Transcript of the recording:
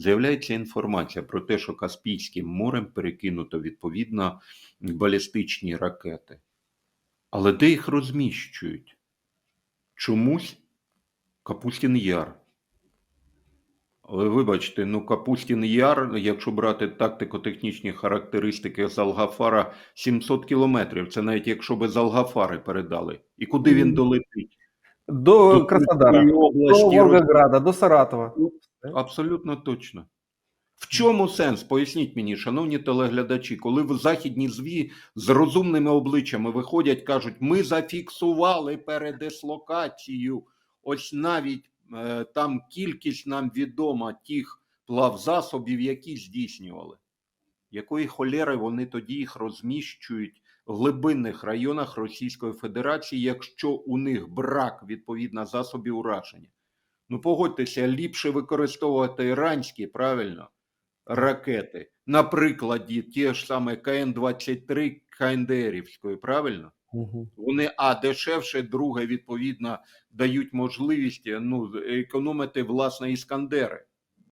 з'являється інформація про те, що Каспійським морем перекинуто відповідно балістичні ракети. Але де їх розміщують? Чомусь Капустін Яр. Але вибачте, ну Капустін Яр, якщо брати тактико-технічні характеристики з Алгафара, 700 кілометрів. Це навіть якщо би з Алгафари передали. І куди він долетить? До До Краснодара, Курської до області, Волгограда, до Саратова. Абсолютно точно. В чому сенс? Поясніть мені, шановні телеглядачі, коли в західні ЗВІ з розумними обличчями виходять, кажуть, ми зафіксували передислокацію. Ось навіть е, там кількість нам відома тих плавзасобів, які здійснювали. Якої холєри вони тоді їх розміщують в глибинних районах Російської Федерації, якщо у них брак відповідно засобів ураження? Ну погодьтеся, ліпше використовувати іранські, правильно, ракети. На прикладі ті ж саме КН-23 КНДРівської, правильно? Угу. Вони а дешевше, друге, відповідно, дають можливість ну, економити власне іскандери.